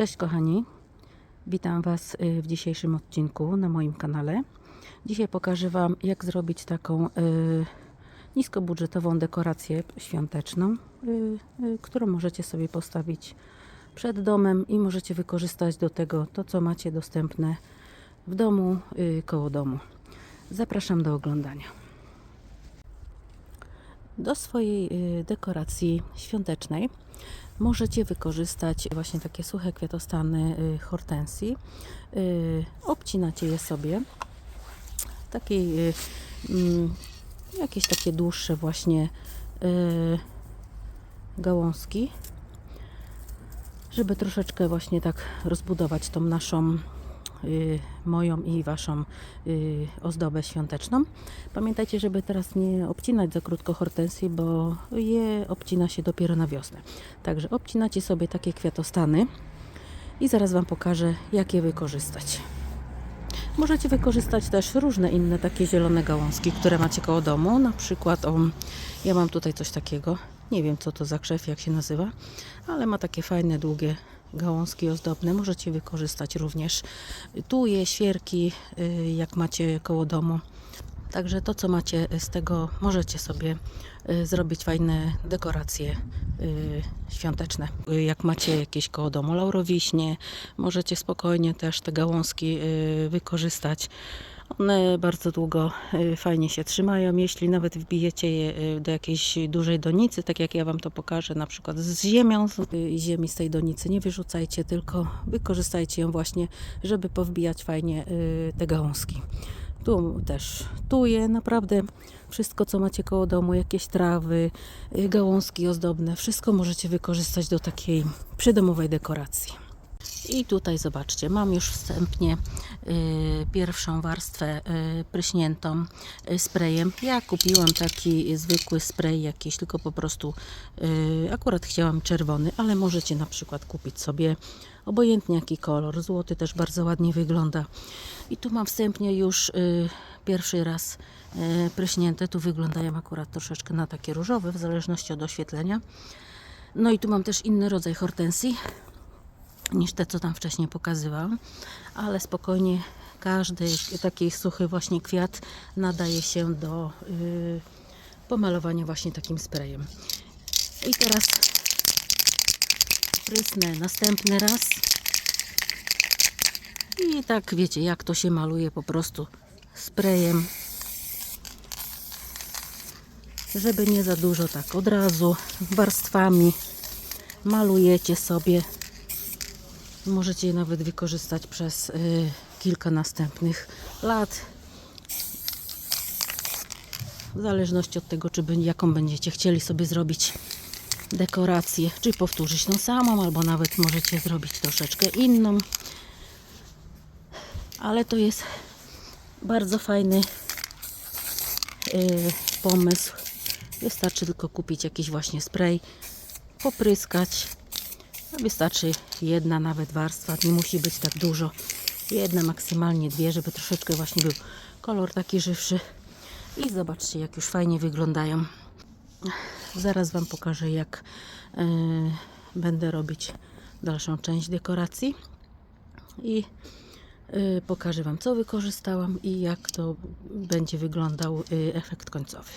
Cześć kochani, witam Was y, w dzisiejszym odcinku na moim kanale. Dzisiaj pokażę Wam jak zrobić taką y, niskobudżetową dekorację świąteczną, y, y, którą możecie sobie postawić przed domem i możecie wykorzystać do tego to co macie dostępne w domu, y, koło domu. Zapraszam do oglądania. Do swojej y, dekoracji świątecznej możecie wykorzystać właśnie takie suche kwiatostany y, hortensji. Y, Obcinacie je sobie. Takiej y, mm, jakieś takie dłuższe właśnie gałązki, żeby troszeczkę właśnie tak rozbudować tą naszą moją i waszą y, ozdobę świąteczną. Pamiętajcie, żeby teraz nie obcinać za krótko hortensji, bo je obcina się dopiero na wiosnę. Także obcinacie sobie takie kwiatostany i zaraz wam pokażę, jak je wykorzystać. Możecie wykorzystać też różne inne takie zielone gałązki, które macie koło domu. Na przykład, o, ja mam tutaj coś takiego. Nie wiem, co to za krzew, jak się nazywa, ale ma takie fajne, długie gałązki ozdobne. Możecie wykorzystać również tuje, świerki, y, jak macie koło domu. Także to, co macie z tego, możecie sobie y, zrobić fajne dekoracje y, świąteczne. Jak macie jakieś koło domu laurowiśnie, możecie spokojnie też te gałązki wykorzystać. One bardzo długo y, fajnie się trzymają. Jeśli nawet wbijecie je y, do jakiejś dużej donicy, tak jak ja Wam to pokażę, na przykład z ziemią, z y, ziemi z tej donicy nie wyrzucajcie, tylko wykorzystajcie ją właśnie, żeby powbijać fajnie te gałązki. Tu też tuje, naprawdę wszystko, co macie koło domu, jakieś trawy, gałązki ozdobne, wszystko możecie wykorzystać do takiej przydomowej dekoracji. I tutaj zobaczcie, mam już wstępnie y, pierwszą warstwę y, pryśniętą y, sprayem. Ja kupiłam taki zwykły spray jakiś, tylko po prostu y, akurat chciałam czerwony, ale możecie na przykład kupić sobie obojętnie jaki kolor. Złoty też bardzo ładnie wygląda. I tu mam wstępnie już y, pierwszy raz y, pryśnięte. Tu wyglądają akurat troszeczkę na takie różowe, w zależności od oświetlenia. No i tu mam też inny rodzaj hortensji niż te, co tam wcześniej pokazywałam, ale spokojnie każdy taki suchy właśnie kwiat nadaje się do y, pomalowania właśnie takim sprayem. I teraz prysnę następny raz. I tak wiecie, jak to się maluje po prostu sprayem. Żeby nie za dużo, tak od razu warstwami malujecie sobie Możecie je nawet wykorzystać przez y, kilka następnych lat. W zależności od tego, czy jaką będziecie chcieli sobie zrobić dekorację, czy powtórzyć tą samą, albo nawet możecie zrobić troszeczkę inną. Ale to jest bardzo fajny y, pomysł. Wystarczy tylko kupić jakiś właśnie spray, popryskać wystarczy jedna nawet warstwa, nie musi być tak dużo. Jedna, maksymalnie dwie, żeby troszeczkę właśnie był kolor taki żywszy. I zobaczcie, jak już fajnie wyglądają. Zaraz Wam pokażę, jak yy, będę robić dalszą część dekoracji. I yy, pokażę Wam, co wykorzystałam i jak to będzie wyglądał yy, efekt końcowy.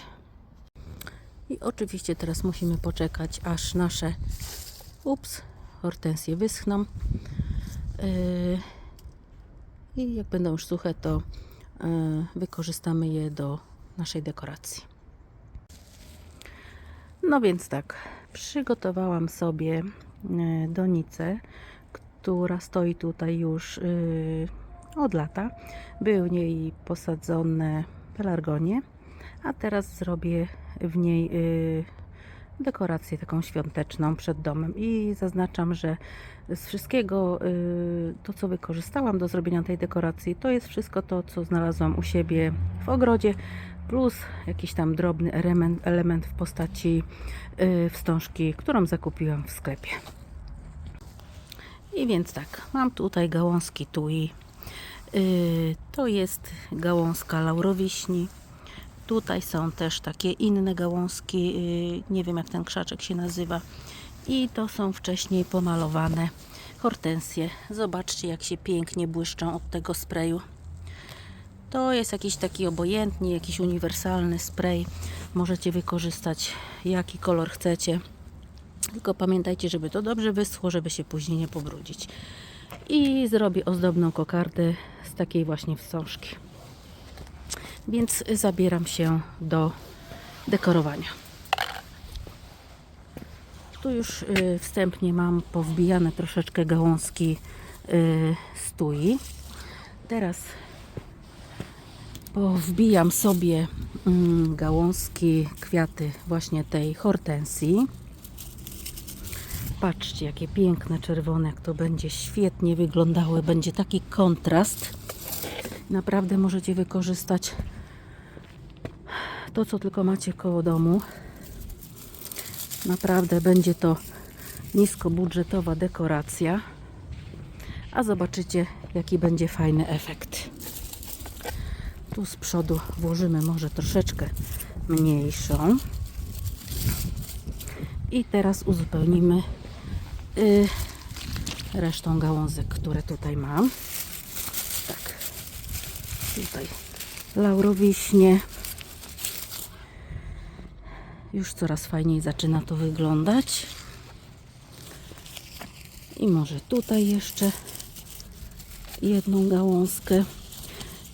I oczywiście teraz musimy poczekać, aż nasze ups, hortensje wyschną. Yy, I jak będą już suche, to yy, wykorzystamy je do naszej dekoracji. No więc tak, przygotowałam sobie yy, donicę, która stoi tutaj już od lata. Były w niej posadzone pelargonie, a teraz zrobię w niej dekorację taką świąteczną przed domem i zaznaczam, że z wszystkiego y, to co wykorzystałam do zrobienia tej dekoracji to jest wszystko to co znalazłam u siebie w ogrodzie plus jakiś tam drobny element, element w postaci y, wstążki, którą zakupiłam w sklepie. I więc tak, mam tutaj gałązki tui. Y, To jest gałązka laurowiśni. Tutaj są też takie inne gałązki, yy, nie wiem jak ten krzaczek się nazywa. I to są wcześniej pomalowane hortensje. Zobaczcie, jak się pięknie błyszczą od tego sprayu. To jest jakiś taki obojętny, jakiś uniwersalny spray. Możecie wykorzystać jaki kolor chcecie. Tylko pamiętajcie, żeby to dobrze wyschło, żeby się później nie pobrudzić. I zrobię ozdobną kokardę z takiej właśnie wstążki. Więc zabieram się do dekorowania. Tu już y, wstępnie mam powbijane troszeczkę gałązki y, stui. Teraz powbijam sobie mm, gałązki, kwiaty właśnie tej hortensji. Patrzcie, jakie piękne czerwone, jak to będzie świetnie wyglądały. Będzie taki kontrast. Naprawdę możecie wykorzystać to, co tylko macie koło domu. Naprawdę będzie to niskobudżetowa dekoracja. A zobaczycie, jaki będzie fajny efekt. Tu z przodu włożymy może troszeczkę mniejszą. I teraz uzupełnimy y, resztą gałązek, które tutaj mam. Tak. Tutaj laurowiśnie. Już coraz fajniej zaczyna to wyglądać. I może tutaj jeszcze jedną gałązkę.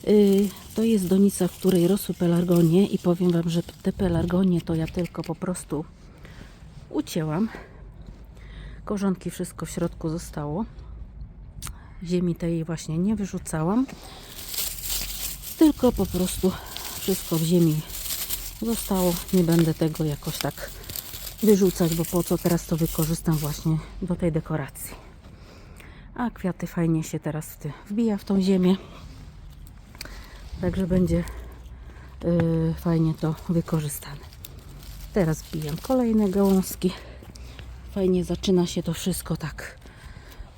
Y, To jest donica, w której rosły pelargonie i powiem Wam, że te pelargonie to ja tylko po prostu ucięłam. Korzonki, wszystko w środku zostało. Ziemi tej właśnie nie wyrzucałam, tylko po prostu wszystko w ziemi zostało. Nie będę tego jakoś tak wyrzucać, bo po co teraz to wykorzystam właśnie do tej dekoracji. A kwiaty fajnie się teraz wbija w tą ziemię. Także będzie yy, fajnie to wykorzystane. Teraz wbijam kolejne gałązki. Fajnie zaczyna się to wszystko tak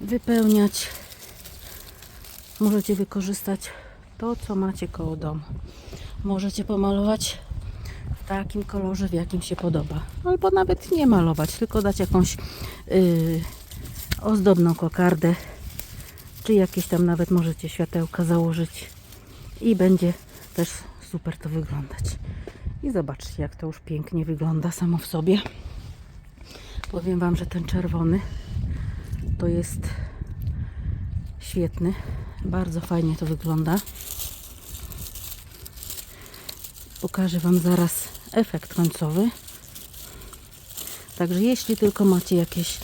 wypełniać. Możecie wykorzystać to, co macie koło domu. Możecie pomalować takim kolorze, w jakim się podoba. Albo nawet nie malować, tylko dać jakąś yy, ozdobną kokardę, czy jakieś tam nawet możecie światełka założyć i będzie też super to wyglądać. I zobaczcie, jak to już pięknie wygląda samo w sobie. Powiem Wam, że ten czerwony to jest świetny. Bardzo fajnie to wygląda. Pokażę Wam zaraz efekt końcowy. Także jeśli tylko macie jakieś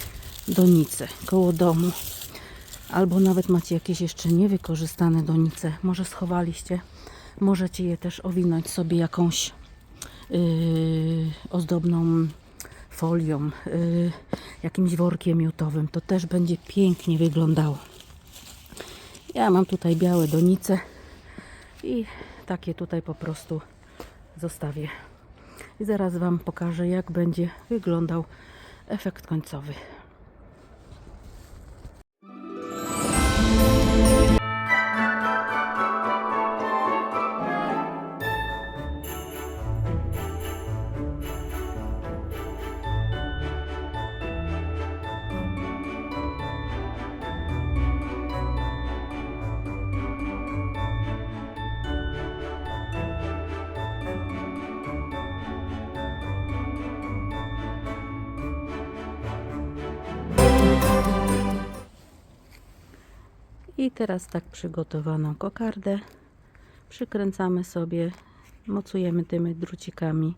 donice koło domu, albo nawet macie jakieś jeszcze niewykorzystane donice, może schowaliście, możecie je też owinąć sobie jakąś yy, ozdobną folią, yy, jakimś workiem miotowym. To też będzie pięknie wyglądało. Ja mam tutaj białe donice i takie tutaj po prostu zostawię. I zaraz Wam pokażę, jak będzie wyglądał efekt końcowy. I teraz tak przygotowaną kokardę przykręcamy sobie, mocujemy tymi drucikami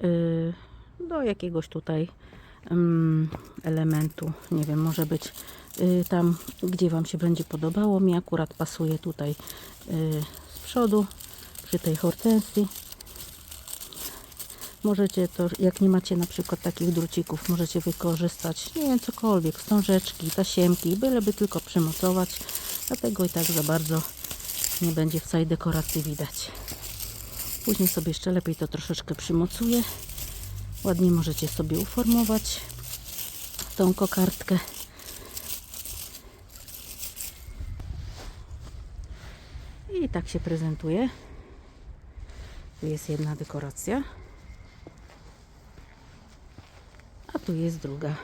yy, do jakiegoś tutaj ym, elementu. Nie wiem, może być yy, tam, gdzie Wam się będzie podobało. Mi akurat pasuje tutaj yy, z przodu, przy tej hortensji. Możecie to, jak nie macie na przykład takich drucików, możecie wykorzystać, nie wiem, cokolwiek, wstążeczki, tasiemki, byleby tylko przymocować. Dlatego i tak za bardzo nie będzie w całej dekoracji widać. Później sobie jeszcze lepiej to troszeczkę przymocuję. Ładnie możecie sobie uformować tą kokardkę. I tak się prezentuje. Tu jest jedna dekoracja. A tu jest druga.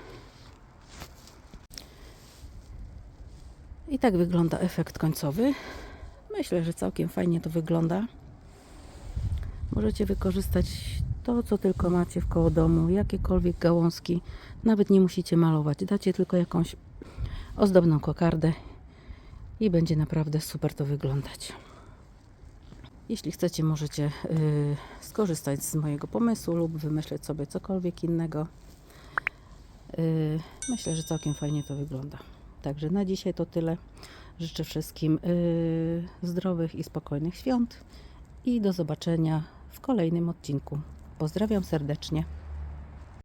I tak wygląda efekt końcowy. Myślę, że całkiem fajnie to wygląda. Możecie wykorzystać to, co tylko macie w koło domu, jakiekolwiek gałązki. Nawet nie musicie malować. Dacie tylko jakąś ozdobną kokardę i będzie naprawdę super to wyglądać. Jeśli chcecie, możecie y, skorzystać z mojego pomysłu lub wymyśleć sobie cokolwiek innego. Y, myślę, że całkiem fajnie to wygląda. Także na dzisiaj to tyle. Życzę wszystkim y, zdrowych i spokojnych świąt i do zobaczenia w kolejnym odcinku. Pozdrawiam serdecznie.